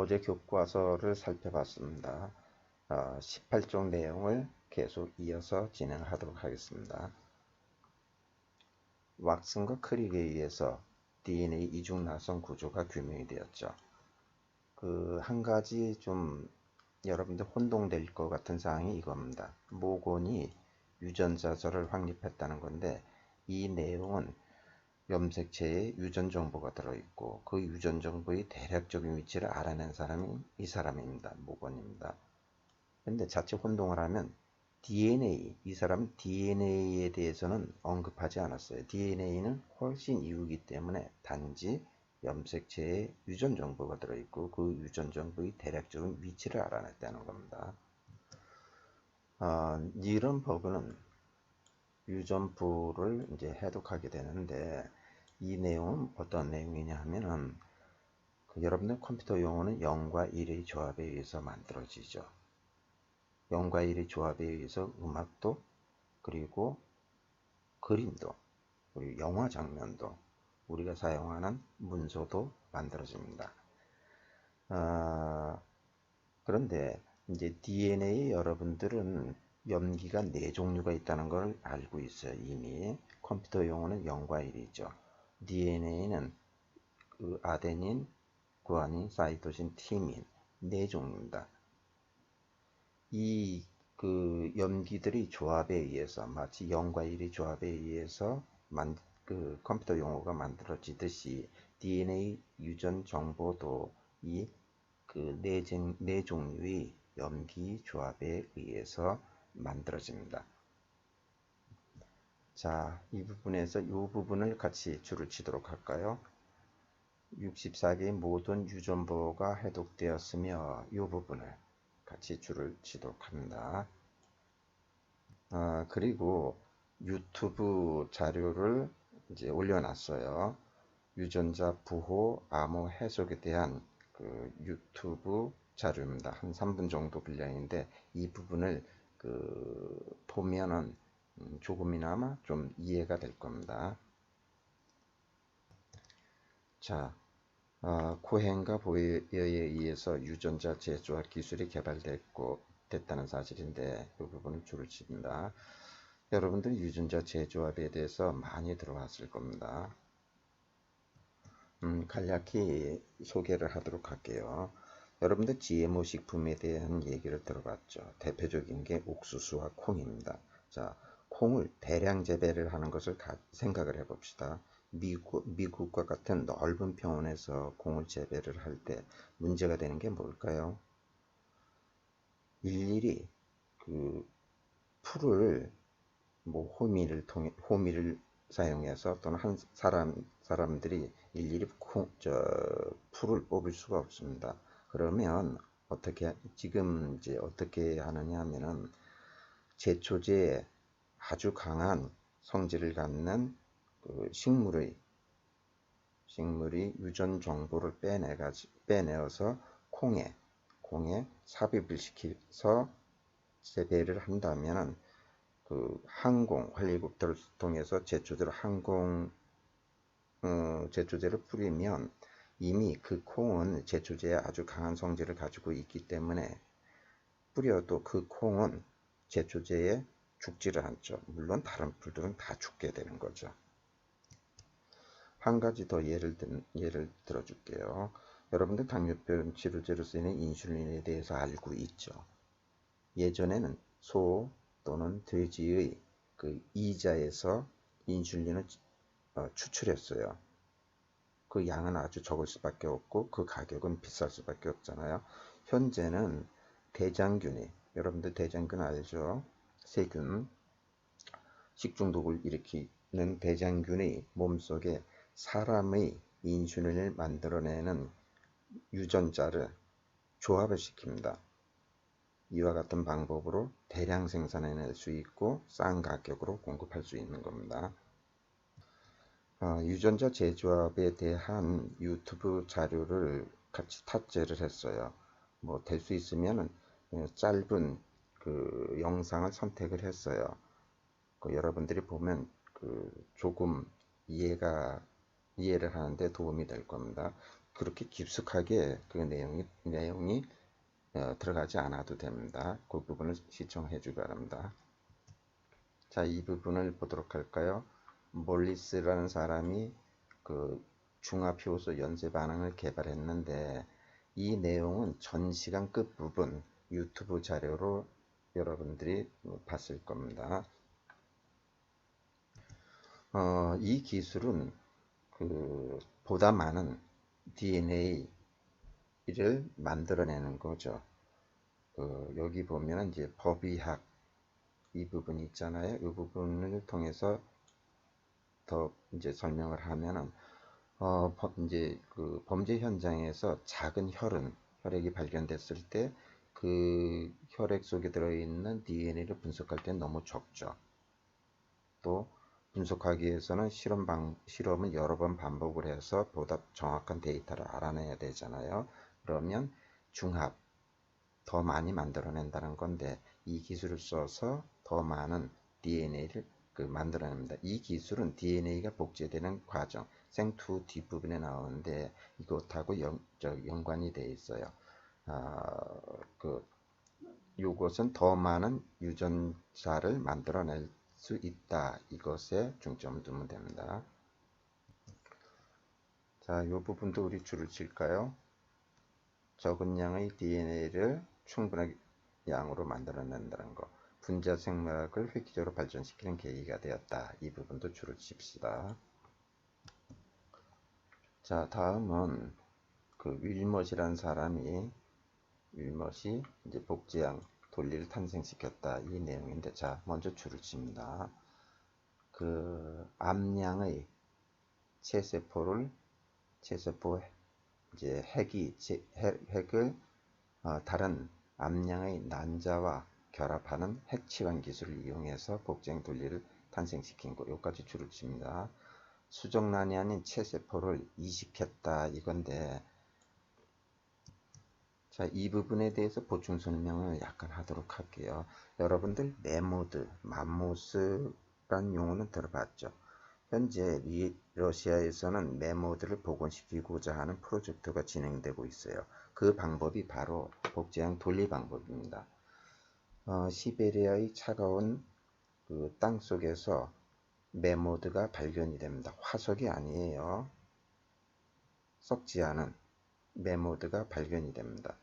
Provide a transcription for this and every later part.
어제 교과서를 살펴봤습니다. 어, 18쪽 내용을 계속 이어서 진행하도록 하겠습니다. 왁슨과 크릭에 의해서 DNA 이중 나선 구조가 규명이 되었죠. 그 한 가지 좀 여러분들 혼동될 것 같은 사항이 이겁니다. 모곤이 유전자절을 확립했다는 건데 이 내용은 염색체에 유전 정보가 들어있고 그 유전 정보의 대략적인 위치를 알아낸 사람이 이 사람입니다. 모건입니다. 근데 자체 혼동을 하면 DNA, 이 사람 DNA에 대해서는 언급하지 않았어요. DNA는 훨씬 이후기 때문에 단지 염색체에 유전 정보가 들어있고 그 유전 정보의 대략적인 위치를 알아냈다는 겁니다. 어, 이런 버그는 유전부를 이제 해독하게 되는데 이 내용은 어떤 내용이냐 하면은 그 여러분들 컴퓨터 용어는 0과 1의 조합에 의해서 만들어지죠. 0과 1의 조합에 의해서 음악도 그리고 그림도 그리고 영화 장면도 우리가 사용하는 문서도 만들어집니다. 어, 그런데 이제 DNA 여러분들은 염기가 네 종류가 있다는 걸 알고 있어요. 이미 컴퓨터 용어는 0과 1이죠. DNA는 그 아데닌, 구아닌, 사이토신, 티민 네 종류입니다. 이 그 염기들의 조합에 의해서 마치 0과 1의 조합에 의해서 만, 그 컴퓨터 용어가 만들어지듯이 DNA 유전 정보도 이그네 네 종류의 염기 조합에 의해서 만들어집니다. 자, 이 부분에서 이 부분을 같이 줄을 치도록 할까요? 64개의 모든 유전보가 해독되었으며 이 부분을 같이 줄을 치도록 합니다. 아, 그리고 유튜브 자료를 이제 올려놨어요. 유전자 부호 암호 해석에 대한 그 유튜브 자료입니다. 한 3분 정도 분량인데 이 부분을 그 보면은 음, 조금이나마 좀 이해가 될 겁니다. 자, 어, 코헨과 보이어에 의해서 유전자 재조합 기술이 개발됐고 됐다는 사실인데 이 부분을 줄을 칩니다. 여러분들 유전자 재조합에 대해서 많이 들어왔을 겁니다. 음, 간략히 소개를 하도록 할게요. 여러분들 GMO 식품에 대한 얘기를 들어봤죠. 대표적인 게 옥수수와 콩입니다. 자, 콩을 대량 재배를 하는 것을 생각을 해봅시다. 미국, 미국과 같은 넓은 평원에서 콩을 재배를 할 때 문제가 되는 게 뭘까요? 일일이 그 풀을 뭐 호미를 통해 호미를 사용해서 또는 한 사람 사람들이 일일이 콩, 저 풀을 뽑을 수가 없습니다. 그러면 어떻게 지금 이제 어떻게 하느냐 하면은 제초제에 아주 강한 성질을 갖는 그 식물의 식물이 유전 정보를 빼내가 빼내어서 콩에 콩에 삽입을 시켜서 재배를 한다면은 그 항공 활리국들을 통해서 제초제로 항공 어, 제초제를 뿌리면 이미 그 콩은 제초제에 아주 강한 성질을 가지고 있기 때문에 뿌려도 그 콩은 제초제에 죽지를 않죠. 물론 다른 풀들은 다 죽게 되는 거죠. 한 가지 더 예를, 든, 예를 들어줄게요. 여러분들 당뇨병 치료제로 쓰이는 인슐린에 대해서 알고 있죠. 예전에는 소 또는 돼지의 그 이자에서 인슐린을 어, 추출했어요. 그 양은 아주 적을 수밖에 없고 그 가격은 비쌀 수밖에 없잖아요. 현재는 대장균이 여러분들 대장균 알죠? 세균, 식중독을 일으키는 대장균의 몸속에 사람의 인슐린을 만들어내는 유전자를 조합을 시킵니다. 이와 같은 방법으로 대량 생산해낼 수 있고 싼 가격으로 공급할 수 있는 겁니다. 어, 유전자 재조합에 대한 유튜브 자료를 같이 탑재를 했어요. 뭐 될 수 있으면 짧은 그 영상을 선택을 했어요. 그 여러분들이 보면 그 조금 이해가 이해를 하는데 도움이 될 겁니다. 그렇게 깊숙하게 그 내용이 내용이 어, 들어가지 않아도 됩니다. 그 부분을 시청해 주기 바랍니다. 자, 이 부분을 보도록 할까요? 몰리스라는 사람이 그 중화효소 연쇄 반응을 개발했는데 이 내용은 전 시간 끝 부분 유튜브 자료로 여러분들이 봤을 겁니다. 어, 이 기술은 그 보다 많은 DNA를 만들어내는 거죠. 그 여기 보면 이제 법의학 이 부분이 있잖아요. 이 부분을 통해서 더 이제 설명을 하면은 어, 이제 그 범죄 현장에서 작은 혈흔, 혈액이 발견됐을 때 그 혈액 속에 들어있는 DNA를 분석할 때 너무 적죠. 또 분석하기 위해서는 실험 방, 실험은 여러 번 반복을 해서 보다 정확한 데이터를 알아내야 되잖아요. 그러면 중합, 더 많이 만들어낸다는 건데 이 기술을 써서 더 많은 DNA를 그 만들어냅니다. 이 기술은 DNA가 복제되는 과정, 생투 뒷부분에 나오는데 이것하고 연, 되어 있어요. 아, 그 요것은 더 많은 유전자를 만들어낼 수 있다. 이것에 중점을 두면 됩니다. 자, 이 부분도 우리 줄을 칠까요? 적은 양의 DNA를 충분한 양으로 만들어낸다는 거. 분자 생물학을 획기적으로 발전시키는 계기가 되었다. 이 부분도 줄을 칩시다. 자, 다음은 그 윌머시라는 사람이 윌머시 이제 복제양 돌리를 탄생시켰다 이 내용인데 자 먼저 줄을 칩니다. 그 암양의 체세포를 체세포 이제 핵이 핵 을 어, 다른 암양의 난자와 결합하는 핵치환 기술을 이용해서 복제형 돌리를 탄생시킨 거 여기까지 줄을 칩니다. 수정란이 아닌 체세포를 이식했다 이건데 자, 이 부분에 대해서 보충 설명을 약간 하도록 할게요. 여러분들 메모드, 맘모스란 용어는 들어봤죠? 현재 러시아에서는 메모드를 복원시키고자 하는 프로젝트가 진행되고 있어요. 그 방법이 바로 복제형 돌리 방법입니다. 어, 시베리아의 차가운 그 땅 속에서 메모드가 발견이 됩니다. 화석이 아니에요. 썩지 않은 메모드가 발견이 됩니다.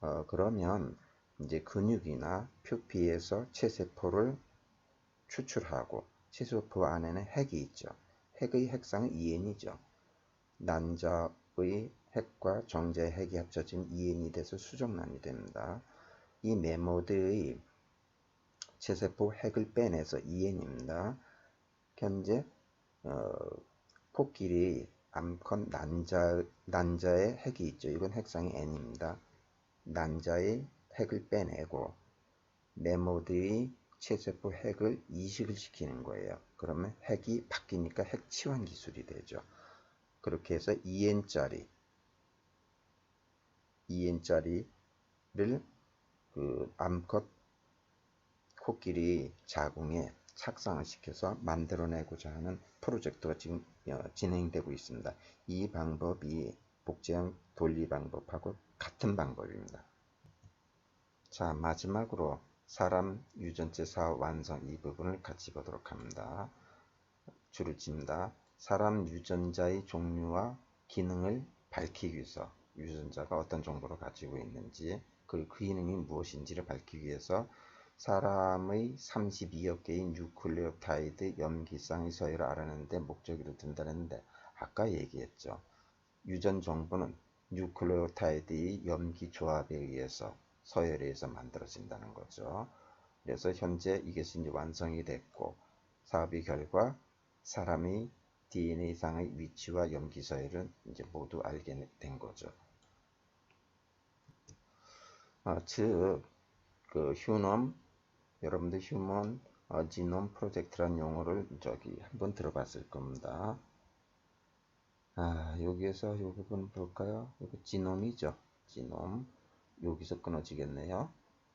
어, 그러면 이제 근육이나 표피에서 체세포를 추출하고 체세포 안에는 핵이 있죠. 핵의 핵상은 EN이죠. 난자의 핵과 정자의 핵이 합쳐진 EN이 돼서 수정란이 됩니다. 이 메모드의 체세포 핵을 빼내서 EN입니다. 현재 어, 코끼리 암컷 난자, 난자의 핵이 있죠. 이건 핵상이 N입니다. 난자의 핵을 빼내고 메모드의 체세포 핵을 이식을 시키는 거예요. 그러면 핵이 바뀌니까 핵 치환 기술이 되죠. 그렇게 해서 2N짜리 2N짜리를 그 암컷 코끼리 자궁에 착상을 시켜서 만들어내고자 하는 프로젝트가 지금 어, 진행되고 있습니다. 이 방법이 복제형 돌리 방법하고 같은 방법입니다. 자 마지막으로 사람 유전체 사업 완성 이 부분을 같이 보도록 합니다. 줄을 칩니다. 사람 유전자의 종류와 기능을 밝히기 위해서 유전자가 어떤 정보를 가지고 있는지 그 기능이 무엇인지를 밝히기 위해서 사람의 32억 개의 뉴클레오타이드 염기쌍의 서열을 알아내는데 목적으로 둔다는데 아까 얘기했죠. 유전 정보는 뉴클레오타이드의 염기 조합에 의해서 서열에 의해서 만들어진다는 거죠. 그래서 현재 이것이 이제 완성이 됐고 사업의 결과 사람의 DNA상의 위치와 염기 서열은 이제 모두 알게 된 거죠. 어, 즉, 그 휴놈, 여러분들 휴먼 어, 지놈 프로젝트란 용어를 저기 한번 들어봤을 겁니다. 아, 여기에서 이 부분 볼까요? 이거 지놈이죠. 지놈. 여기서 끊어지겠네요.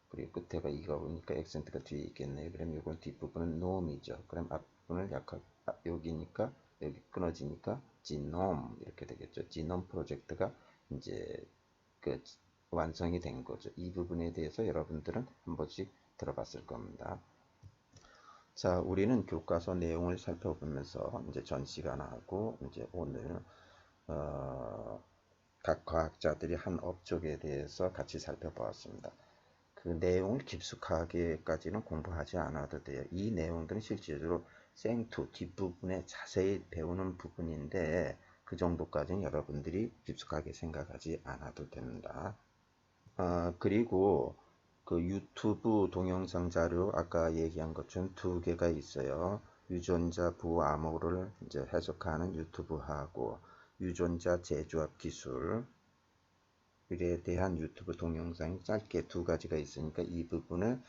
그리고 끝에가 이가 오니까 액센트가 뒤에 있겠네요. 그럼 이건 뒷부분은 놈이죠. 그럼 앞부분을 약간 아, 여기니까 여기 끊어지니까 지놈 이렇게 되겠죠. 지놈 프로젝트가 이제 그 완성이 된 거죠. 이 부분에 대해서 여러분들은 한 번씩 들어봤을 겁니다. 자, 우리는 교과서 내용을 살펴보면서 이제 전 시간하고 이제 오늘 어, 각 과학자들이 한 업적에 대해서 같이 살펴보았습니다. 그 내용을 깊숙하게까지는 공부하지 않아도 돼요. 이 내용들은 실제로 생투 뒷부분에 자세히 배우는 부분인데 그 정도까지는 여러분들이 깊숙하게 생각하지 않아도 됩니다. 아, 그리고 그 유튜브 동영상 자료 아까 얘기한 것처럼 두 개가 있어요. 유전자 부암호를 이제 해석하는 유튜브하고 유전자 재조합 기술 에 대한 유튜브 동영상이 짧게 두 가지가 있으니까 이 부분을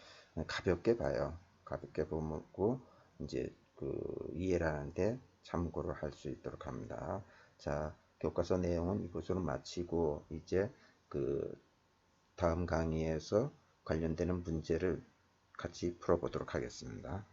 가볍게 봐요. 가볍게 보고 이제 그 이해를 하는데 참고를 할 수 있도록 합니다. 자, 교과서 내용은 이것으로 마치고 이제 그 다음 강의에서 관련되는 문제를 같이 풀어보도록 하겠습니다.